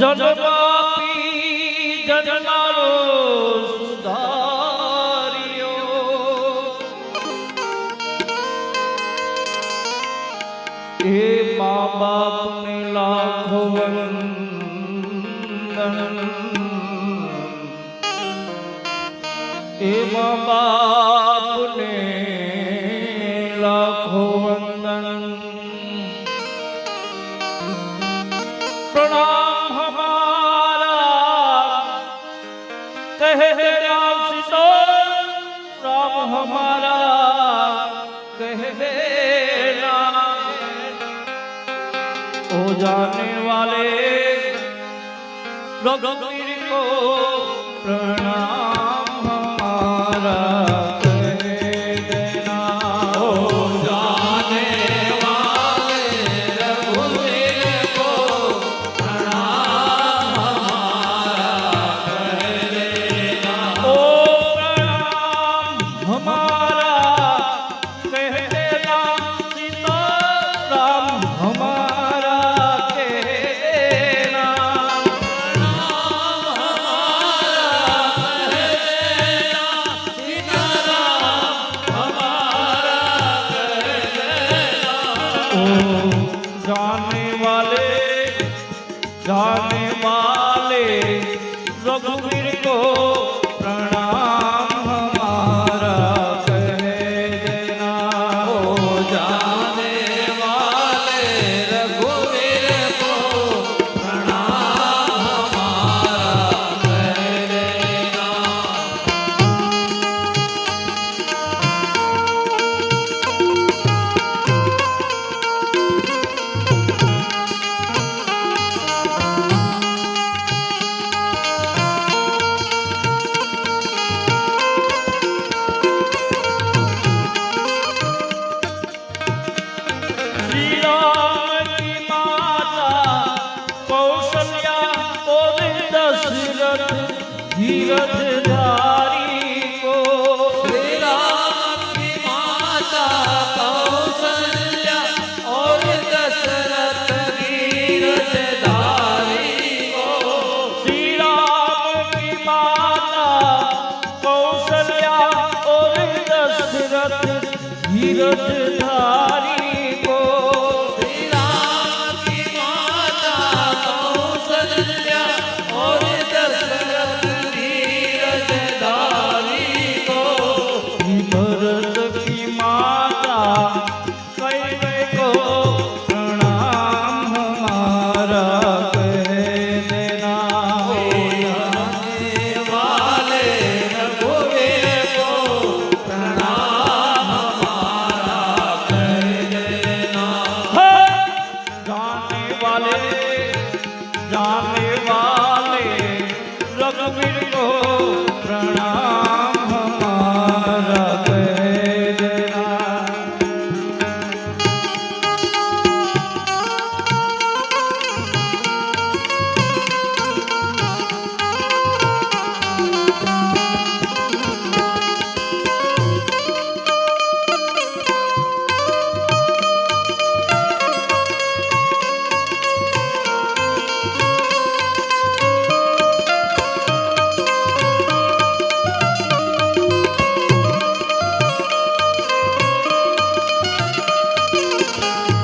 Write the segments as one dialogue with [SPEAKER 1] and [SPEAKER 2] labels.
[SPEAKER 1] জন্মাপি জন্মারো ગગીર કો પ્રણામ Thank you.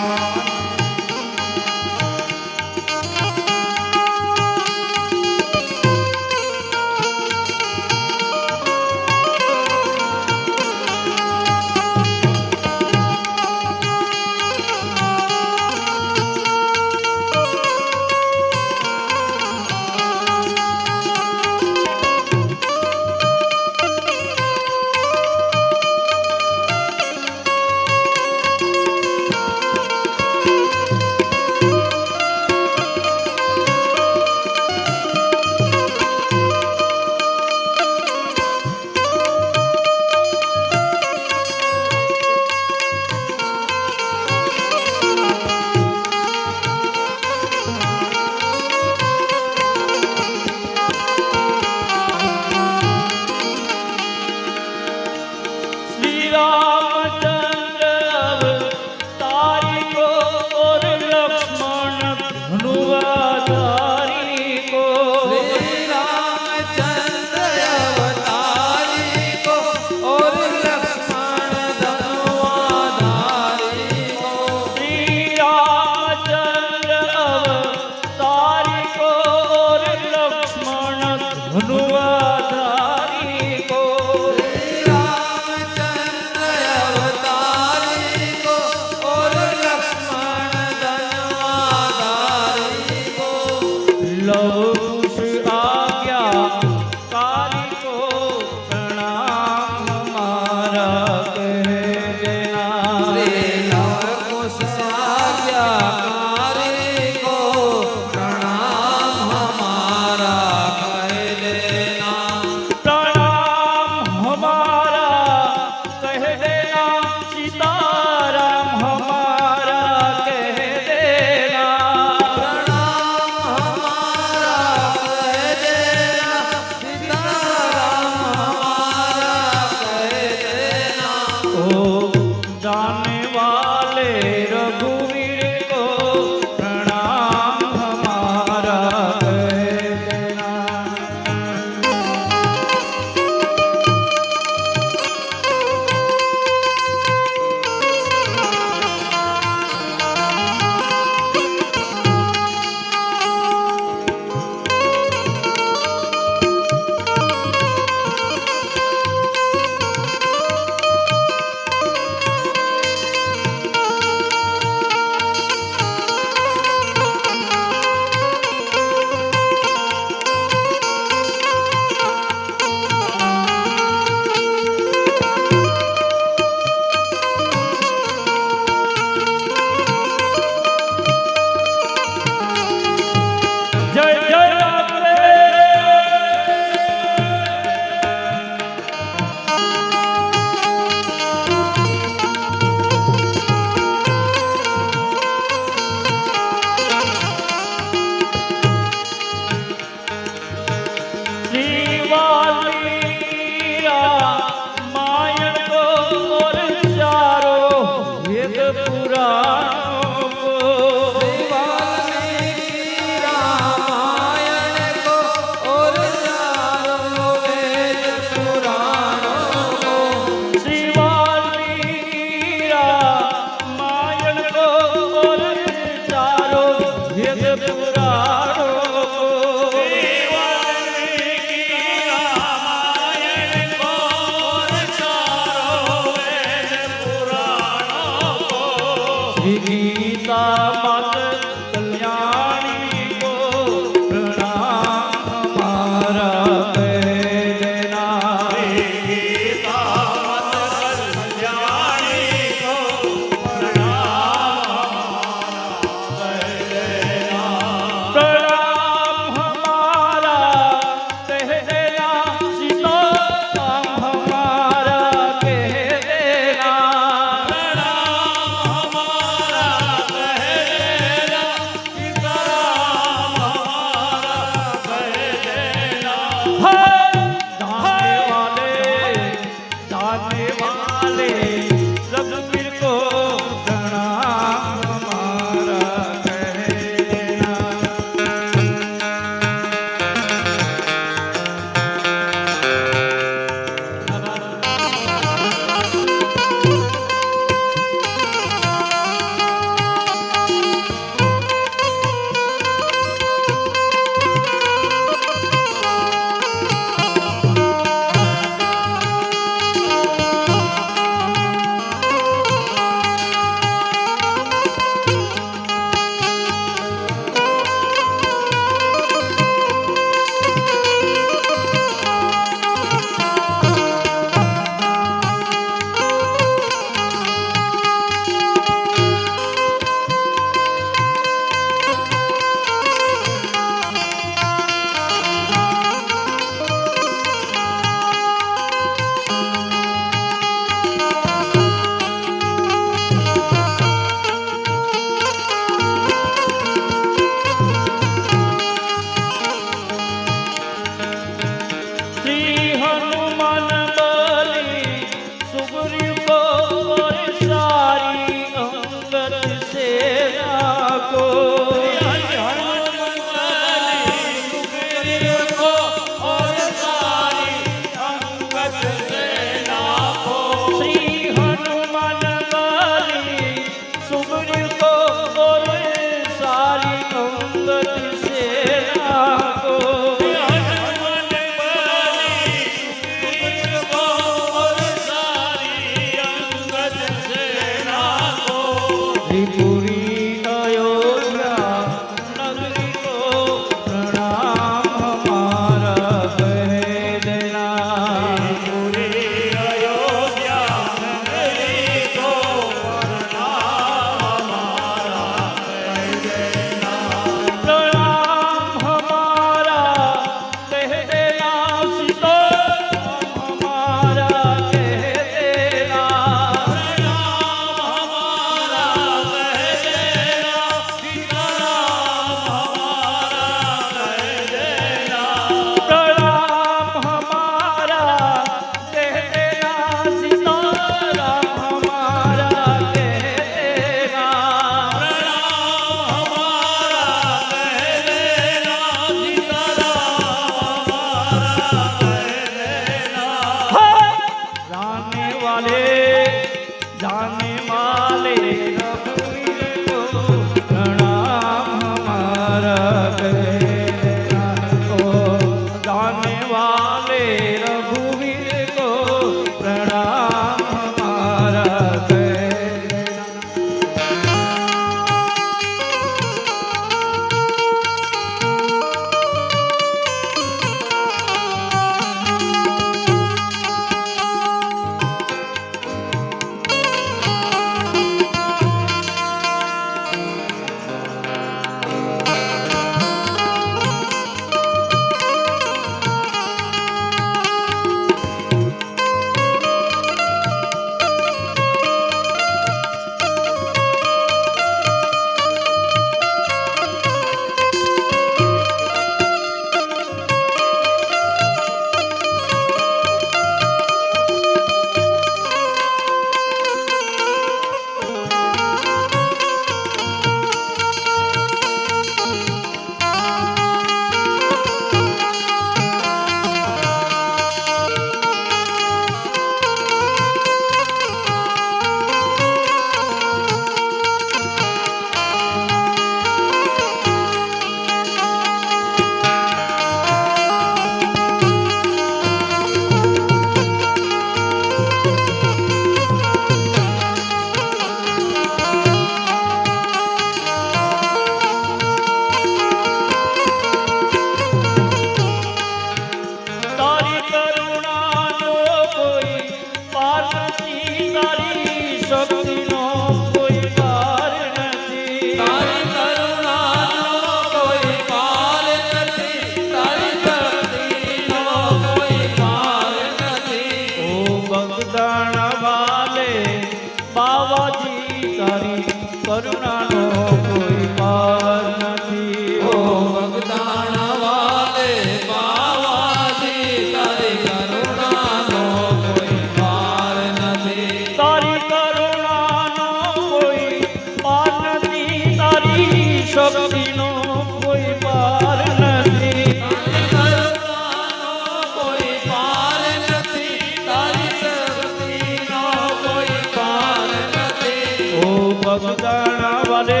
[SPEAKER 2] ભગદણ વાલે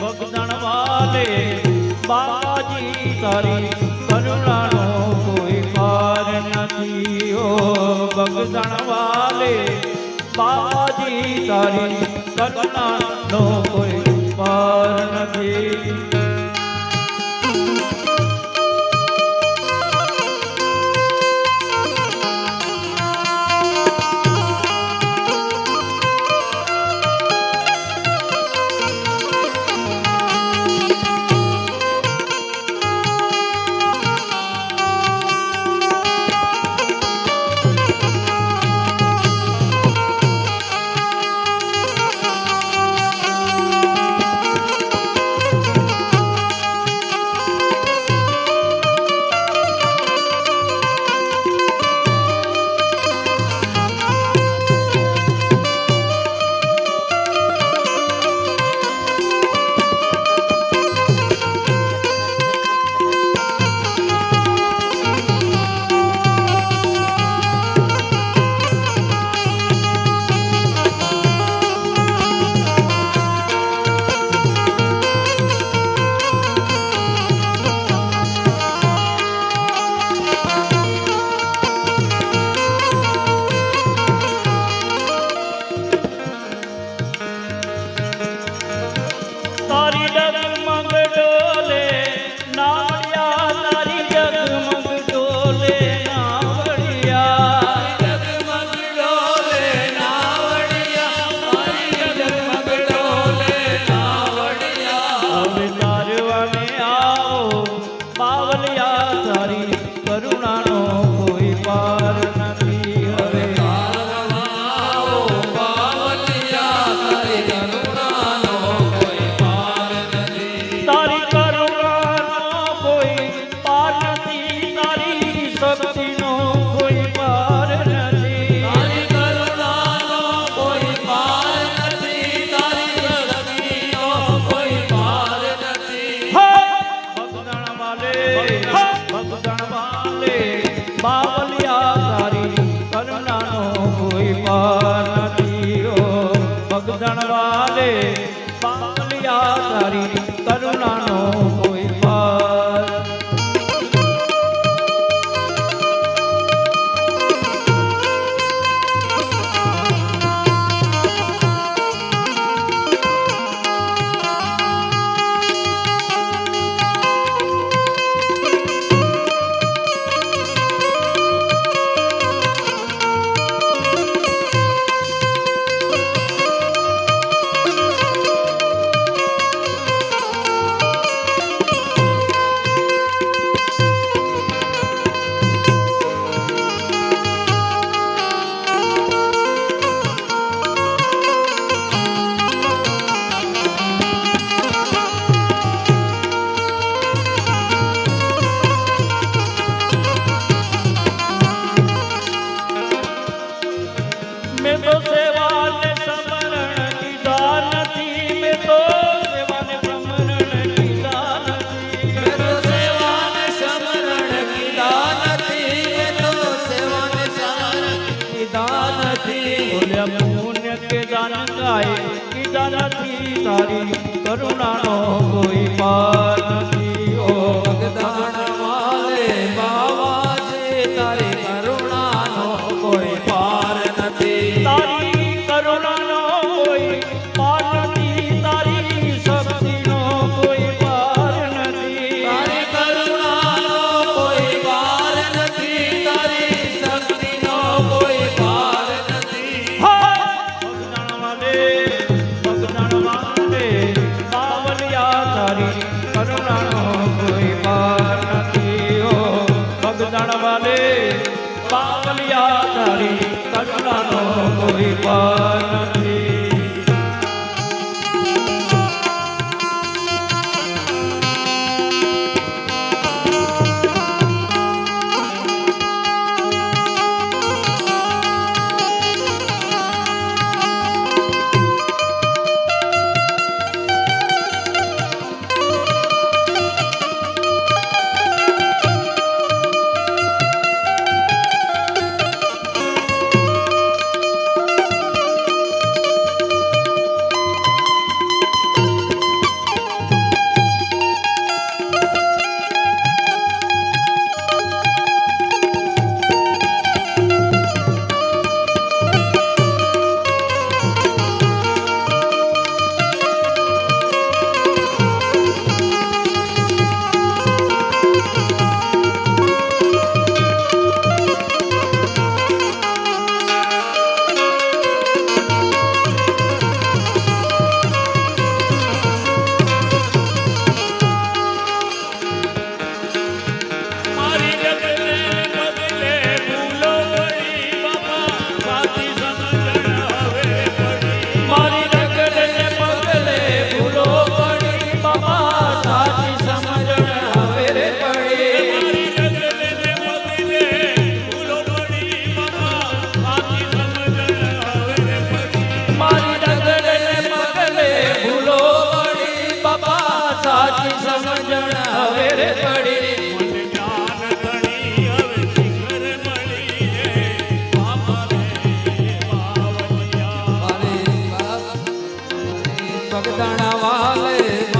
[SPEAKER 2] ભગદણ વાલે બાજી તારી કરુણાનો કોઈ પાર નથી. ઓ ભગદણ વાલે બાજી તારી કરુણાનો કોઈ પાર નથી. ભગતણા વાલે.